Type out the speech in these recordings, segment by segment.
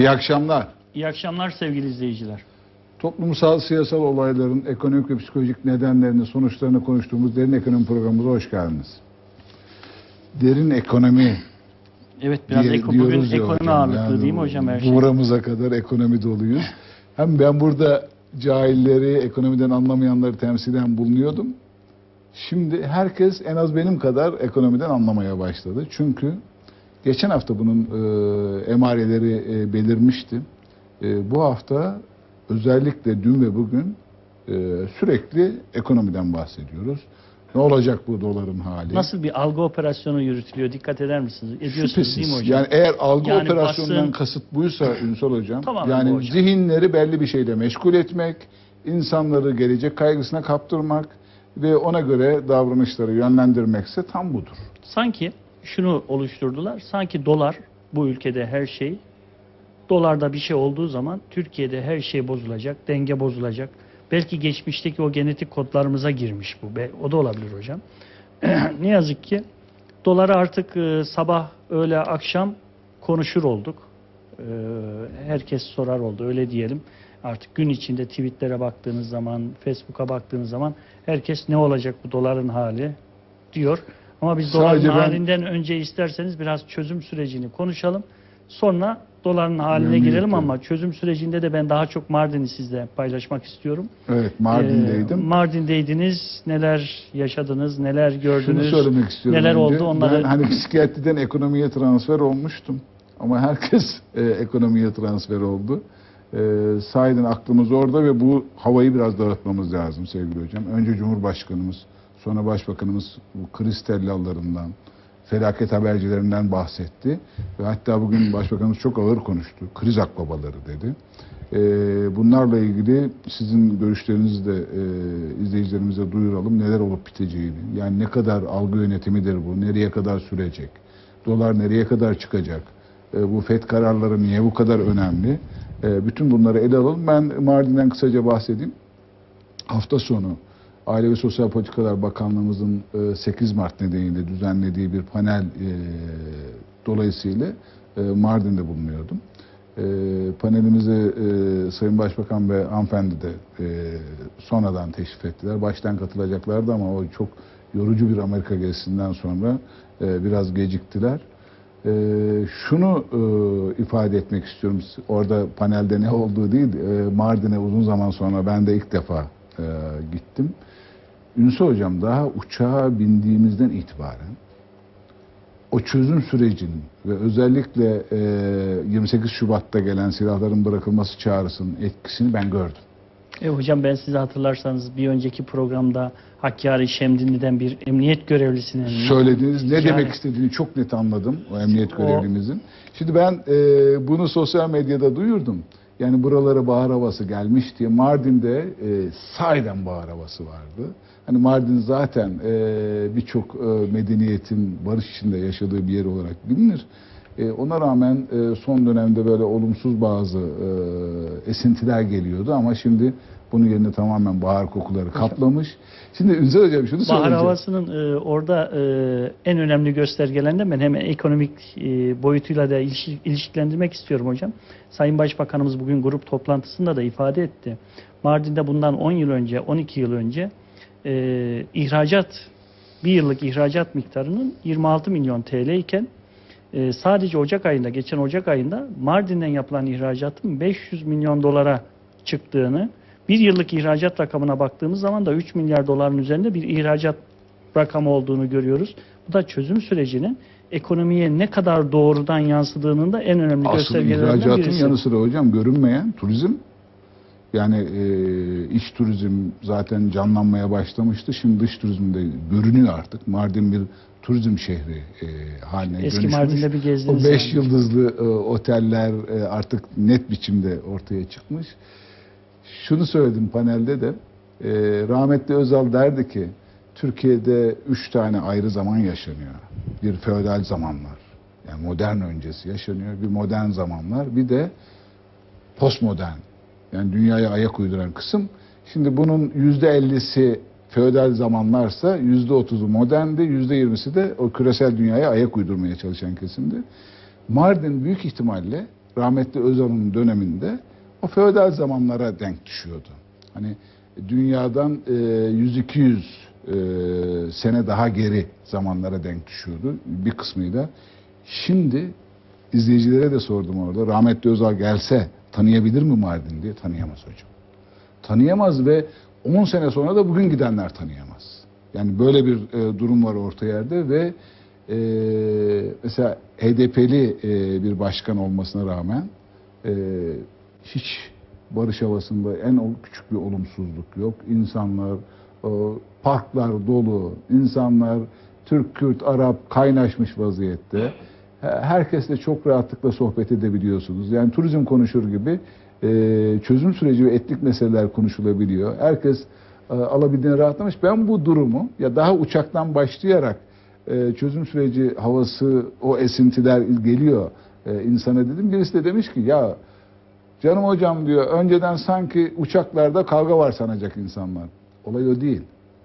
İyi akşamlar. İyi akşamlar sevgili izleyiciler. Toplumsal, siyasal olayların ekonomik ve psikolojik nedenlerini, sonuçlarını konuştuğumuz Derin Ekonomi programımıza hoş geldiniz. Derin ekonomi Evet biraz diye- eko, bugün ekonomi hocam. ağırlıklı Yani değil mi hocam her şey? Buramıza kadar ekonomi doluyuz. Hem ben burada cahilleri, ekonomiden anlamayanları temsilen bulunuyordum. Şimdi herkes en az benim kadar ekonomiden anlamaya başladı. Çünkü geçen hafta bunun e, emareleri e, belirmişti. E, bu hafta özellikle dün ve bugün e, sürekli ekonomiden bahsediyoruz. Ne olacak bu doların hali? Nasıl bir algı operasyonu yürütülüyor dikkat eder misiniz? Ediyorsunuz Şüphesiz. değil mi hocam? Yani eğer algı Yani operasyonundan basın- kasıt buysa Ünsal Hocam, Tamamen yani hocam. zihinleri belli bir şeyle meşgul etmek, insanları gelecek kaygısına kaptırmak ve ona göre davranışları yönlendirmekse tam budur. Sanki şunu oluşturdular. Sanki dolar bu ülkede her şey. Dolarda bir şey olduğu zaman Türkiye'de her şey bozulacak, denge bozulacak. Belki geçmişteki o genetik kodlarımıza girmiş bu. O da olabilir hocam. ne yazık ki doları artık e, sabah, öğle, akşam konuşur olduk. E, herkes sorar oldu öyle diyelim. Artık gün içinde tweetlere baktığınız zaman, Facebook'a baktığınız zaman herkes ne olacak bu doların hali diyor. Ama biz doların ben- halinden önce isterseniz biraz çözüm sürecini konuşalım. Sonra doların haline Memnuniyetle. girelim ama çözüm sürecinde de ben daha çok Mardin'i sizle paylaşmak istiyorum. Evet, Mardin'deydim. Ee, Mardin'deydiniz. Neler yaşadınız, neler Şunu gördünüz? söylemek istiyorum. neler önce. oldu onları- Ben hani psikiyatriden ekonomiye transfer olmuştum. Ama herkes e, ekonomiye transfer oldu. E, sahiden aklımız orada ve bu havayı biraz dağıtmamız lazım sevgili hocam. Önce Cumhurbaşkanımız, sonra Başbakanımız bu kriz tellallarından, felaket habercilerinden bahsetti. Ve hatta bugün Başbakanımız çok ağır konuştu. Kriz akbabaları dedi. E, bunlarla ilgili sizin görüşlerinizi de e, izleyicilerimize duyuralım. Neler olup biteceğini. Yani ne kadar algı yönetimidir bu, nereye kadar sürecek, dolar nereye kadar çıkacak, e, bu FED kararları niye bu kadar önemli? E, bütün bunları ele alalım. Ben Mardin'den kısaca bahsedeyim. Hafta sonu Aile ve Sosyal Politikalar Bakanlığımızın e, 8 Mart nedeniyle düzenlediği bir panel e, dolayısıyla e, Mardin'de bulunuyordum. E, panelimize e, Sayın Başbakan ve hanımefendi de e, sonradan teşrif ettiler. Baştan katılacaklardı ama o çok yorucu bir Amerika gezisinden sonra e, biraz geciktiler. E, şunu e, ifade etmek istiyorum. Orada panelde ne olduğu değil, e, Mardin'e uzun zaman sonra ben de ilk defa e, gittim. Ünsal Hocam daha uçağa bindiğimizden itibaren o çözüm sürecinin ve özellikle e, 28 Şubat'ta gelen silahların bırakılması çağrısının etkisini ben gördüm. E, hocam ben size hatırlarsanız bir önceki programda Hakkari Şemdinli'den bir emniyet görevlisinin Söylediğiniz ne Yani- demek istediğini çok net anladım o emniyet görevlimizin. Şimdi ben e, bunu sosyal medyada duyurdum. Yani buralara bahar havası gelmiş diye Mardin'de e, sahiden bahar havası vardı. Hani Mardin zaten e, birçok e, medeniyetin barış içinde yaşadığı bir yer olarak bilinir. E, ona rağmen e, son dönemde böyle olumsuz bazı e, esintiler geliyordu ama şimdi bunun yerine tamamen bahar kokuları kaplamış. Şimdi Ünsal Hocam şunu Bahar söyleyeceğim. havasının e, orada e, en önemli göstergelerinden ben hemen ekonomik e, boyutuyla da ilişki- ilişkilendirmek istiyorum hocam. Sayın Başbakanımız bugün grup toplantısında da ifade etti. Mardin'de bundan 10 yıl önce, 12 yıl önce e, ihracat, bir yıllık ihracat miktarının 26 milyon TL iken e, sadece Ocak ayında, geçen Ocak ayında Mardin'den yapılan ihracatın 500 milyon dolara çıktığını, bir yıllık ihracat rakamına baktığımız zaman da 3 milyar doların üzerinde bir ihracat rakamı olduğunu görüyoruz. Bu da çözüm sürecinin ekonomiye ne kadar doğrudan yansıdığının da en önemli Asıl göstergelerinden ihracatın birisi. yanı sıra hocam görünmeyen turizm. Yani e, iç turizm zaten canlanmaya başlamıştı. Şimdi dış turizm de görünüyor artık. Mardin bir turizm şehri e, haline Eski dönüşmüş. Mardin'de bir O gezdiniz. 5 yani. yıldızlı e, oteller e, artık net biçimde ortaya çıkmış. Şunu söyledim panelde de. e, rahmetli Özal derdi ki Türkiye'de üç tane ayrı zaman yaşanıyor. Bir feodal zamanlar. Yani modern öncesi yaşanıyor. Bir modern zamanlar. Bir de postmodern. Yani dünyaya ayak uyduran kısım. Şimdi bunun yüzde ellisi feodal zamanlarsa yüzde otuzu moderndi, yüzde yirmisi de o küresel dünyaya ayak uydurmaya çalışan kesimdi. Mardin büyük ihtimalle rahmetli Özal'ın döneminde o feodal zamanlara denk düşüyordu. Hani dünyadan e, 100-200 e, sene daha geri zamanlara denk düşüyordu bir kısmıyla. Şimdi izleyicilere de sordum orada. Rahmetli Özal gelse tanıyabilir mi Mardin diye tanıyamaz hocam. Tanıyamaz ve 10 sene sonra da bugün gidenler tanıyamaz. Yani böyle bir e, durum var orta yerde ve e, mesela HDP'li e, bir başkan olmasına rağmen e, hiç barış havasında en küçük bir olumsuzluk yok. İnsanlar, o, parklar dolu, insanlar Türk, Kürt, Arap kaynaşmış vaziyette. He- Herkesle çok rahatlıkla sohbet edebiliyorsunuz. Yani turizm konuşur gibi e, çözüm süreci ve etnik meseleler konuşulabiliyor. Herkes e, alabildiğine rahatlamış. Ben bu durumu ya daha uçaktan başlayarak e, çözüm süreci havası, o esintiler geliyor e, insana dedim. Birisi de demiş ki ya canım hocam diyor önceden sanki uçaklarda kavga var sanacak insanlar. Olay o değil.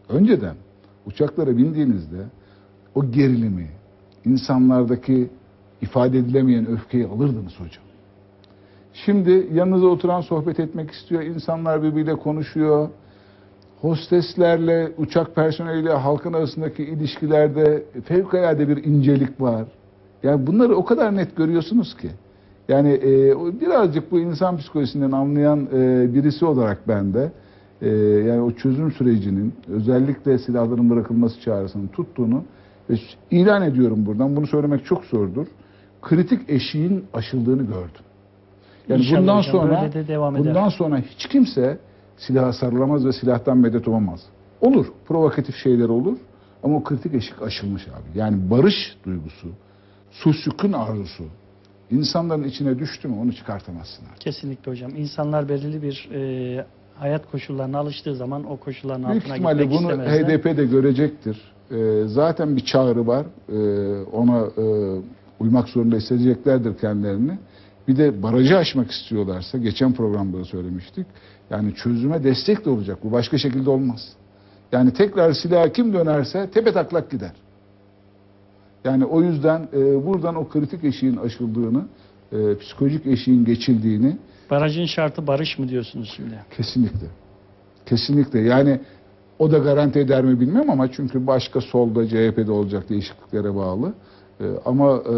Önceden uçaklara bindiğinizde o gerilimi, insanlardaki ifade edilemeyen öfkeyi alırdınız hocam. Şimdi yanınıza oturan sohbet etmek istiyor. insanlar birbiriyle konuşuyor. Hosteslerle, uçak personeliyle halkın arasındaki ilişkilerde fevkalade bir incelik var. Yani bunları o kadar net görüyorsunuz ki. Yani e, birazcık bu insan psikolojisinden anlayan e, birisi olarak ben de e, yani o çözüm sürecinin özellikle silahların bırakılması çağrısının tuttuğunu ve ilan ediyorum buradan. Bunu söylemek çok zordur. Kritik eşiğin aşıldığını gördüm. Yani İnşallah bundan hocam, sonra de devam eder. bundan sonra hiç kimse silaha sarılamaz ve silahtan medet umamaz. Olur. Provokatif şeyler olur. Ama o kritik eşik aşılmış abi. Yani barış duygusu, sulh sükun arzusu insanların içine düştü mü onu çıkartamazsın artık. Kesinlikle hocam. İnsanlar belirli bir e, hayat koşullarına alıştığı zaman o koşulların Büyük altına ihtimalle gitmek bunu istemezler. HDP de görecektir. Ee, zaten bir çağrı var. Ee, ona e, uymak zorunda hissedeceklerdir kendilerini. Bir de barajı aşmak istiyorlarsa, geçen programda da söylemiştik. Yani çözüme destek de olacak. Bu başka şekilde olmaz. Yani tekrar silaha kim dönerse tepe taklak gider. Yani o yüzden e, buradan o kritik eşiğin aşıldığını, e, psikolojik eşiğin geçildiğini Barajın şartı barış mı diyorsunuz şimdi? Kesinlikle. Kesinlikle. Yani o da garanti eder mi bilmem ama çünkü başka solda CHP'de olacak değişikliklere bağlı. Ee, ama e,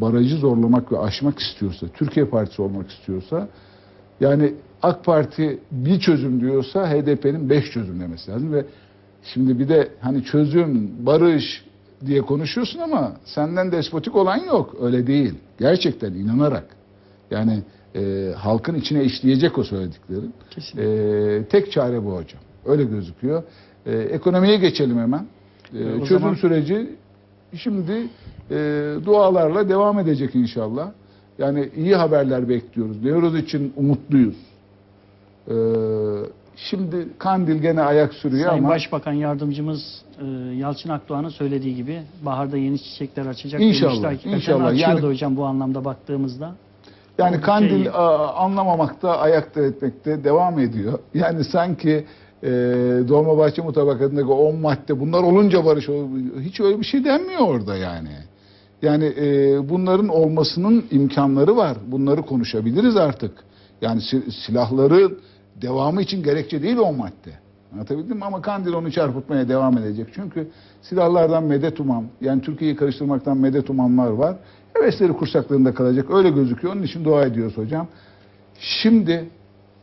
barajı zorlamak ve aşmak istiyorsa, Türkiye Partisi olmak istiyorsa yani AK Parti bir çözüm diyorsa HDP'nin beş çözüm demesi lazım ve şimdi bir de hani çözüm, barış diye konuşuyorsun ama senden despotik olan yok. Öyle değil. Gerçekten inanarak. Yani e, halkın içine işleyecek o söylediklerin. Ee, tek çare bu hocam. Öyle gözüküyor. Ee, ekonomiye geçelim hemen. E, o çözüm zaman- süreci şimdi e, dualarla devam edecek inşallah. Yani iyi haberler bekliyoruz. Diyoruz için umutluyuz. Ee, şimdi Kandil gene ayak sürüyor Sayın ama Başbakan Yardımcımız e, Yalçın Akdoğan'ın söylediği gibi baharda yeni çiçekler açacak. İnşallah, demişti. İnşallah. Açıyordu Yani- hocam bu anlamda baktığımızda. Yani Kandil iyi. a, anlamamakta, ayakta etmekte devam ediyor. Yani sanki e, Dolmabahçe mutabakatındaki 10 madde bunlar olunca barış ol- hiç öyle bir şey denmiyor orada yani. Yani e, bunların olmasının imkanları var. Bunları konuşabiliriz artık. Yani si- silahların devamı için gerekçe değil o madde. Anlatabildim mi? Ama Kandil onu çarpıtmaya devam edecek. Çünkü silahlardan medet umam, yani Türkiye'yi karıştırmaktan medet umamlar var. Hevesleri kursaklarında kalacak. Öyle gözüküyor. Onun için dua ediyoruz hocam. Şimdi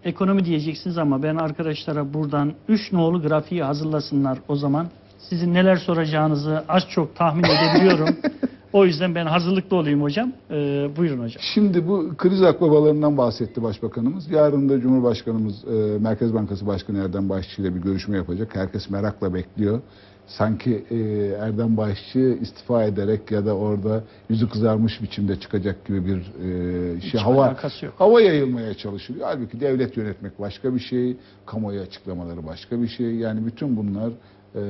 Ekonomi diyeceksiniz ama ben arkadaşlara buradan 3 nolu grafiği hazırlasınlar o zaman. Sizin neler soracağınızı az çok tahmin edebiliyorum. o yüzden ben hazırlıklı olayım hocam. Ee, buyurun hocam. Şimdi bu kriz akbabalarından bahsetti Başbakanımız. Yarın da Cumhurbaşkanımız e, Merkez Bankası Başkanı Erdem Başçı ile bir görüşme yapacak. Herkes merakla bekliyor. Sanki e, Erdem Başçı istifa ederek ya da orada yüzü kızarmış biçimde çıkacak gibi bir e, şey Hiç hava hava yayılmaya çalışılıyor. Halbuki devlet yönetmek başka bir şey, kamuoyu açıklamaları başka bir şey. Yani bütün bunlar e,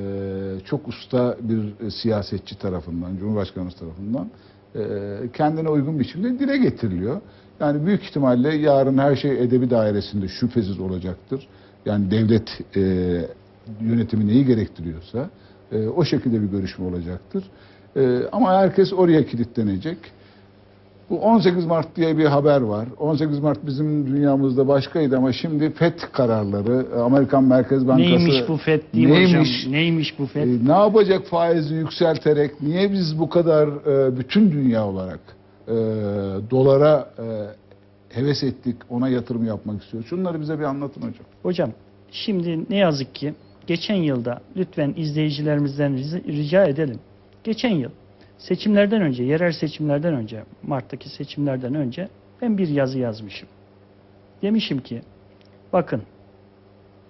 çok usta bir siyasetçi tarafından, Cumhurbaşkanımız tarafından e, kendine uygun biçimde dile getiriliyor. Yani büyük ihtimalle yarın her şey edebi dairesinde şüphesiz olacaktır. Yani devlet e, yönetimi neyi gerektiriyorsa e, o şekilde bir görüşme olacaktır. E, ama herkes oraya kilitlenecek. Bu 18 Mart diye bir haber var. 18 Mart bizim dünyamızda başkaydı ama şimdi FED kararları, Amerikan Merkez Bankası Neymiş bu FED diyeyim neymiş? hocam? Neymiş bu FED? E, ne yapacak faizi yükselterek? Niye biz bu kadar e, bütün dünya olarak e, dolara e, heves ettik, ona yatırım yapmak istiyoruz? Şunları bize bir anlatın hocam. Hocam şimdi ne yazık ki geçen yılda lütfen izleyicilerimizden rica- edelim. Geçen yıl seçimlerden önce, yerel seçimlerden önce, Mart'taki seçimlerden önce ben bir yazı yazmışım. Demişim ki bakın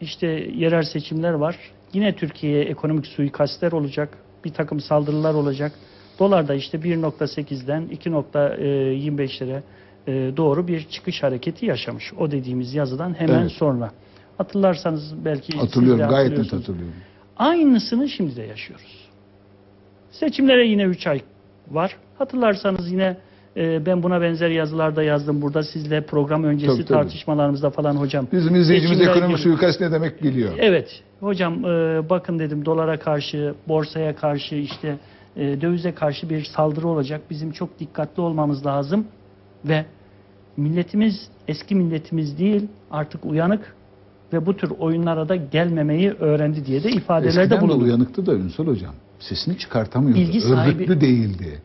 işte yerel seçimler var. Yine Türkiye'ye ekonomik suikastler olacak. Bir takım saldırılar olacak. Dolar da işte 1.8'den 2.25'lere e, doğru bir çıkış hareketi yaşamış. O dediğimiz yazıdan hemen Evet. sonra. Hatırlarsanız belki Hatırlıyorum, gayet net hatırlıyorum. Aynısını şimdi de yaşıyoruz. Seçimlere yine 3 ay var. Hatırlarsanız yine e, ben buna benzer yazılarda yazdım. Burada sizle program öncesi Tabii, tabii. tartışmalarımızda falan hocam. Bizim izleyicimiz ekonomik gibi- suikast ne demek biliyor. Evet hocam e, bakın dedim dolara karşı, borsaya karşı işte e, dövize karşı bir saldırı olacak. Bizim çok dikkatli olmamız lazım ve milletimiz eski milletimiz değil artık uyanık ve bu tür oyunlara da gelmemeyi öğrendi diye de ifadelerde Eskiden de bulundu. uyanıktı da Ünsal hocam. Sesini çıkartamıyordu. Bilgi sahibi- Örgütlü değildi.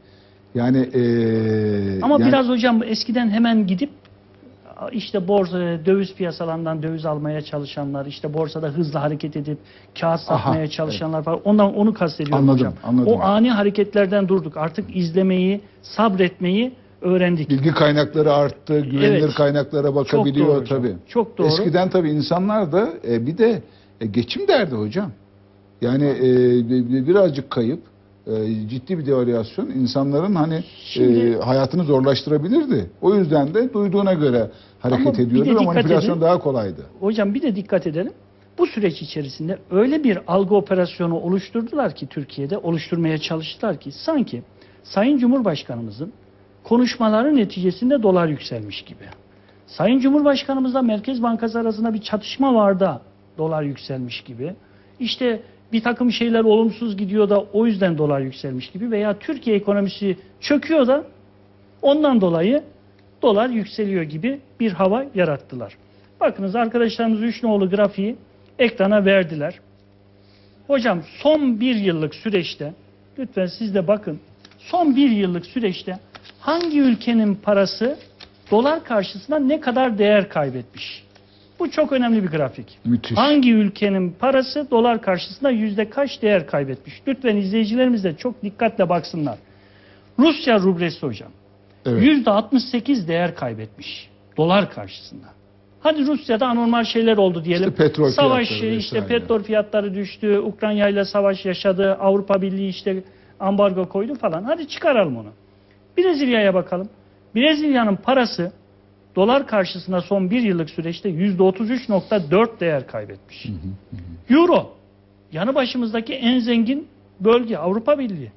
Yani eee Ama yani- biraz hocam eskiden hemen gidip işte borsa, döviz piyasalarından döviz almaya çalışanlar, işte borsada hızlı hareket edip kağıt Aha, satmaya çalışanlar falan. Ondan onu kastediyorum Anladım, hocam. anladım. O ani hareketlerden durduk. Artık izlemeyi, sabretmeyi öğrendik. Bilgi kaynakları arttı, güvenilir Evet. kaynaklara bakabiliyor doğru hocam. tabii. Çok doğru. Eskiden tabii insanlar da e, bir de e, geçim derdi hocam. Yani e, bi- bi- birazcık kayıp, e, ciddi bir devalüasyon insanların hani Şimdi- e, hayatını zorlaştırabilirdi. O yüzden de duyduğuna göre hareket Ama ediyordu ve manipülasyon edin. daha kolaydı. Hocam bir de dikkat edelim. Bu süreç içerisinde öyle bir algı operasyonu oluşturdular ki Türkiye'de oluşturmaya çalıştılar ki sanki Sayın Cumhurbaşkanımızın konuşmaları neticesinde dolar yükselmiş gibi. Sayın Cumhurbaşkanımızla Merkez Bankası arasında bir çatışma var da dolar yükselmiş gibi. İşte bir takım şeyler olumsuz gidiyor da o yüzden dolar yükselmiş gibi veya Türkiye ekonomisi çöküyor da ondan dolayı dolar yükseliyor gibi bir hava yarattılar. Bakınız arkadaşlarımız üç nolu grafiği ekrana verdiler. Hocam son bir yıllık süreçte lütfen siz de bakın. Son bir yıllık süreçte hangi ülkenin parası dolar karşısında ne kadar değer kaybetmiş? Bu çok önemli bir grafik. Müthiş. Hangi ülkenin parası dolar karşısında yüzde kaç değer kaybetmiş? Lütfen izleyicilerimiz de çok dikkatle baksınlar. Rusya rublesi hocam. Evet. Yüzde 68 değer kaybetmiş dolar karşısında. Hadi Rusya'da anormal şeyler oldu diyelim. İşte petrol savaş fiyatları işte petrol fiyatları düştü. Ukrayna ile savaş yaşadı. Avrupa Birliği işte ambargo koydu falan. Hadi çıkaralım onu. Brezilya'ya bakalım. Brezilya'nın parası dolar karşısında son bir yıllık süreçte yüzde 33.4 değer kaybetmiş. Euro yanı başımızdaki en zengin bölge Avrupa Birliği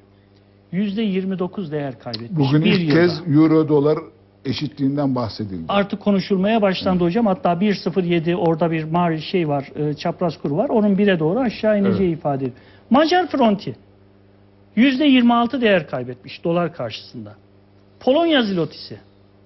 yüzde 29 değer kaybetmiş. Bugün bir ilk yılda. kez euro dolar eşitliğinden bahsedildi. artık konuşulmaya başlandı hocam. Hatta 1.07 orada bir mavi şey var, e, çapraz kuru var. Onun bire doğru aşağı ineceği ifade ediyor. Macar fronti %26 değer kaybetmiş dolar karşısında. Polonya zlotisi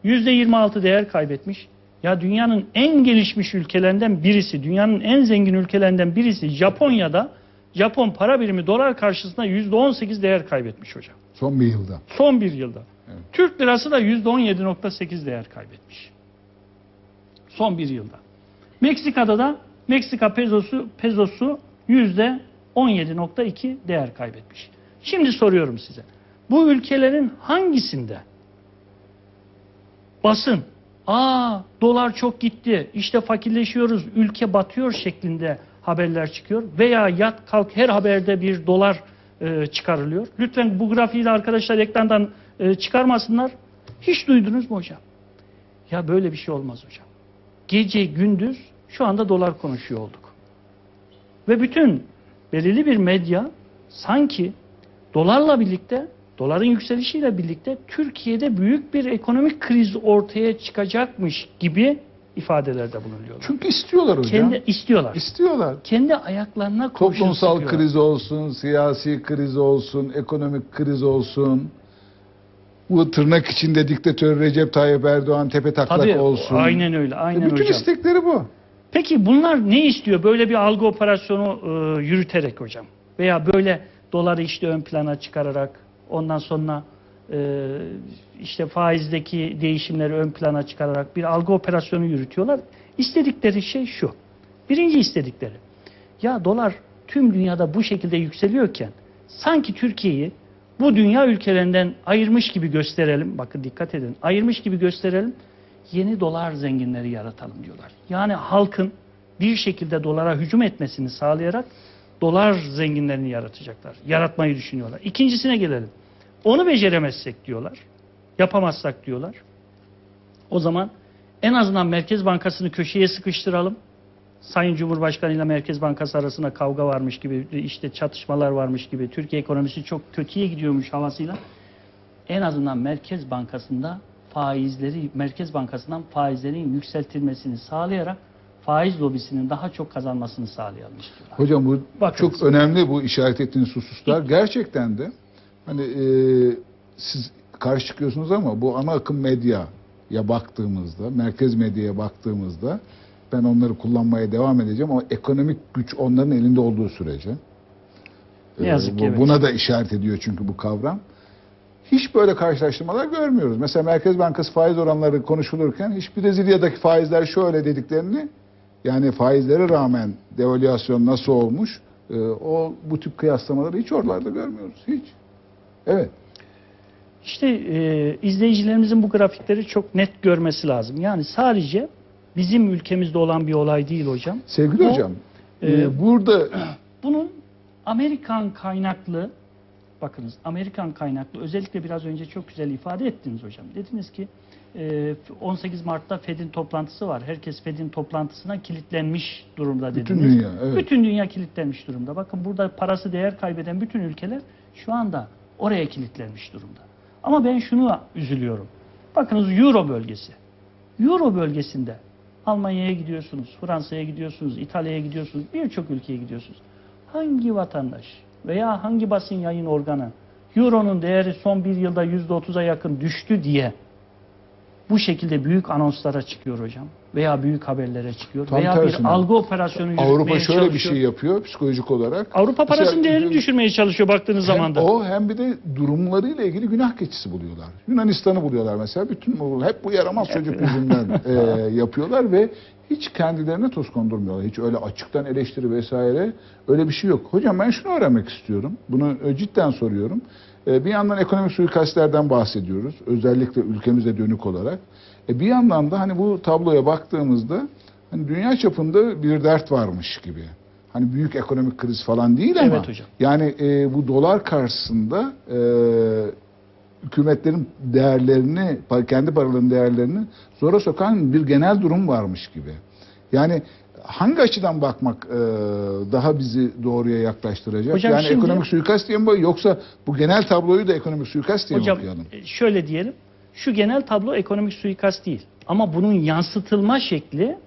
%26 değer kaybetmiş. Ya dünyanın en gelişmiş ülkelerinden birisi, dünyanın en zengin ülkelerinden birisi Japonya'da Japon para birimi dolar karşısında %18 değer kaybetmiş hocam. Son bir yılda. Son bir yılda. Evet. Türk lirası da %17.8 değer kaybetmiş. Son bir yılda. Meksika'da da Meksika pezosu, pezosu %17.2 değer kaybetmiş. Şimdi soruyorum size. Bu ülkelerin hangisinde basın aa dolar çok gitti işte fakirleşiyoruz ülke batıyor şeklinde haberler çıkıyor veya yat kalk her haberde bir dolar e, çıkarılıyor. Lütfen bu grafiği de arkadaşlar ekrandan e, çıkarmasınlar. Hiç duydunuz mu hocam? Ya böyle bir şey olmaz hocam. Gece gündüz şu anda dolar konuşuyor olduk. Ve bütün belirli bir medya sanki dolarla birlikte, doların yükselişiyle birlikte Türkiye'de büyük bir ekonomik kriz ortaya çıkacakmış gibi ifadelerde bulunuyorlar. Çünkü istiyorlar hocam. Kendi istiyorlar. İstiyorlar. Kendi ayaklarına Toplumsal kriz olsun, siyasi kriz olsun, ekonomik kriz olsun. bu tırnak içinde diktatör Recep Tayyip Erdoğan tepe taklak Tabii olsun. aynen öyle. E, Aynen Bütün hocam. istekleri bu. Peki bunlar ne istiyor? Böyle bir algı operasyonu e, yürüterek hocam. Veya böyle doları işte ön plana çıkararak ondan sonra e, işte faizdeki değişimleri ön plana çıkararak bir algı operasyonu yürütüyorlar. İstedikleri şey şu. Birinci istedikleri. Ya dolar tüm dünyada bu şekilde yükseliyorken sanki Türkiye'yi bu dünya ülkelerinden ayırmış gibi gösterelim. Bakın dikkat edin. Ayırmış gibi gösterelim. Yeni dolar zenginleri yaratalım diyorlar. Yani halkın bir şekilde dolara hücum etmesini sağlayarak dolar zenginlerini yaratacaklar. Yaratmayı düşünüyorlar. İkincisine gelelim. Onu beceremezsek diyorlar. Yapamazsak diyorlar. O zaman en azından Merkez Bankası'nı köşeye sıkıştıralım. Sayın Cumhurbaşkanı ile Merkez Bankası arasında kavga varmış gibi, işte çatışmalar varmış gibi, Türkiye ekonomisi çok kötüye gidiyormuş havasıyla. En azından Merkez Bankası'nda faizleri, Merkez Bankası'ndan faizlerin yükseltilmesini sağlayarak faiz lobisinin daha çok kazanmasını sağlayalım istiyorlar. Hocam bu Bakınız. çok önemli bu işaret ettiğiniz hususlar. Gerçekten de hani e, siz karşı çıkıyorsunuz ama bu ana akım medyaya baktığımızda, merkez medyaya baktığımızda ben onları kullanmaya devam edeceğim ama ekonomik güç onların elinde olduğu sürece. Ne yazık e, ki bu- evet. Buna da işaret ediyor çünkü bu kavram. Hiç böyle karşılaştırmalar görmüyoruz. Mesela Merkez Bankası faiz oranları konuşulurken hiç Brezilya'daki faizler şöyle dediklerini yani faizlere rağmen devalüasyon nasıl olmuş e, o bu tip kıyaslamaları hiç oralarda görmüyoruz. Hiç. Evet. İşte e, izleyicilerimizin bu grafikleri çok net görmesi lazım. Yani sadece bizim ülkemizde olan bir olay değil hocam. Sevgili Bu, hocam e, e, burada Bunun Amerikan kaynaklı bakınız Amerikan kaynaklı özellikle biraz önce çok güzel ifade ettiniz hocam. Dediniz ki 18 Mart'ta Fed'in toplantısı var. Herkes Fed'in toplantısına kilitlenmiş durumda dediniz. bütün dünya evet. Bütün dünya kilitlenmiş durumda. Bakın burada parası değer kaybeden bütün ülkeler şu anda oraya kilitlenmiş durumda. Ama ben şunu üzülüyorum. Bakınız Euro bölgesi. Euro bölgesinde Almanya'ya gidiyorsunuz, Fransa'ya gidiyorsunuz, İtalya'ya gidiyorsunuz, birçok ülkeye gidiyorsunuz. Hangi vatandaş veya hangi basın yayın organı Euro'nun değeri son bir yılda %30'a yakın düştü diye bu şekilde büyük anonslara çıkıyor hocam veya büyük haberlere çıkıyor Tam veya tersine. bir algı operasyonu yürütmeye Avrupa şöyle bir çalışıyor. şey yapıyor psikolojik olarak. Avrupa parasının Mesela- değerini düşürmeye çalışıyor baktığınız Hem zaman da. o hem bir de durumlarıyla ilgili günah keçisi buluyorlar. Yunanistan'ı buluyorlar mesela. Bütün bu, hep bu yaramaz çocuk yüzünden e, yapıyorlar ve hiç kendilerine toz kondurmuyorlar. Hiç öyle açıktan eleştiri vesaire öyle bir şey yok. Hocam ben şunu öğrenmek istiyorum. Bunu e, cidden soruyorum. E, bir yandan ekonomik suikastlerden bahsediyoruz. Özellikle ülkemize dönük olarak. E, bir yandan da hani bu tabloya baktığımızda hani dünya çapında bir dert varmış gibi. Hani büyük ekonomik kriz falan değil ama Evet hocam. yani e, bu dolar karşısında e, hükümetlerin değerlerini, kendi paralarının değerlerini zora sokan bir genel durum varmış gibi. Yani hangi açıdan bakmak e, daha bizi doğruya yaklaştıracak? Hocam yani şimdi- ekonomik suikast diye mi yoksa bu genel tabloyu da ekonomik suikast diye mi Hocam okuyalım? e, şöyle diyelim. Şu genel tablo ekonomik suikast değil. Ama bunun yansıtılma şekli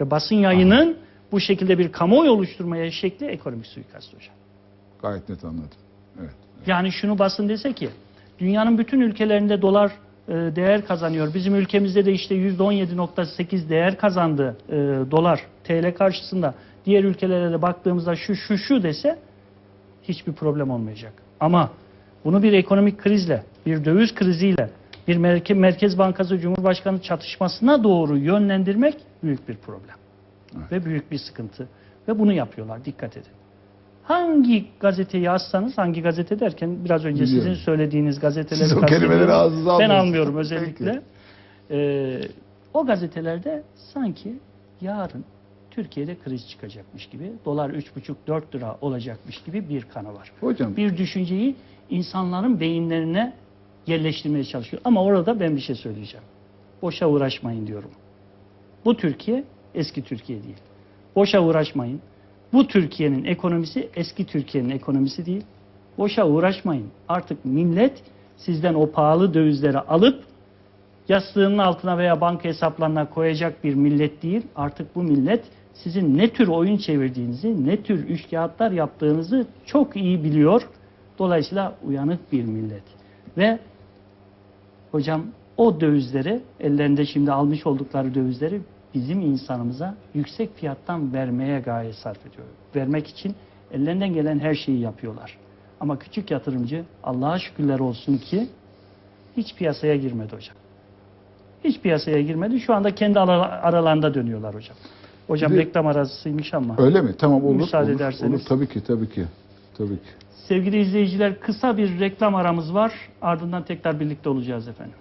ve basın yayının bu şekilde bir kamuoyu oluşturmaya şekli ekonomik suikast hocam. Gayet net anladım. Evet. Yani şunu basın dese ki dünyanın bütün ülkelerinde dolar değer kazanıyor. Bizim ülkemizde de işte %17.8 değer kazandı e, dolar TL karşısında. Diğer ülkelere de baktığımızda şu şu şu dese hiçbir problem olmayacak. Ama bunu bir ekonomik krizle, bir döviz kriziyle, bir merke- Merkez Bankası Cumhurbaşkanı çatışmasına doğru yönlendirmek büyük bir problem. Ve büyük bir sıkıntı. Ve bunu yapıyorlar. Dikkat edin. Hangi gazeteyi açsanız, hangi gazete derken biraz önce Biliyorum. sizin söylediğiniz gazeteleri Siz o kelimeleri ağzınıza Ben almıyorum özellikle. Ee, o gazetelerde sanki yarın Türkiye'de kriz çıkacakmış gibi, dolar 3,5-4 lira olacakmış gibi bir kanı var. Hocam Bir düşünceyi insanların beyinlerine yerleştirmeye çalışıyor. Ama orada ben bir şey söyleyeceğim. Boşa uğraşmayın diyorum. Bu Türkiye eski Türkiye değil. Boşa uğraşmayın. Bu Türkiye'nin ekonomisi eski Türkiye'nin ekonomisi değil. Boşa uğraşmayın. Artık millet sizden o pahalı dövizleri alıp yastığının altına veya banka hesaplarına koyacak bir millet değil. Artık bu millet sizin ne tür oyun çevirdiğinizi, ne tür üçkağıtlar yaptığınızı çok iyi biliyor. Dolayısıyla uyanık bir millet. Ve Hocam o dövizleri ellerinde şimdi almış oldukları dövizleri bizim insanımıza yüksek fiyattan vermeye gaye sarf ediyor. Vermek için ellerinden gelen her şeyi yapıyorlar. Ama küçük yatırımcı Allah'a şükürler olsun ki hiç piyasaya girmedi hocam. Hiç piyasaya girmedi. Şu anda kendi ara- aralarında dönüyorlar hocam. Hocam de- reklam arasıymış ama. Öyle mi? Tamam olur. Müsaade olur, ederseniz. Olur tabii ki tabii ki. Tabii ki. Sevgili izleyiciler kısa bir reklam aramız var. Ardından tekrar birlikte olacağız efendim.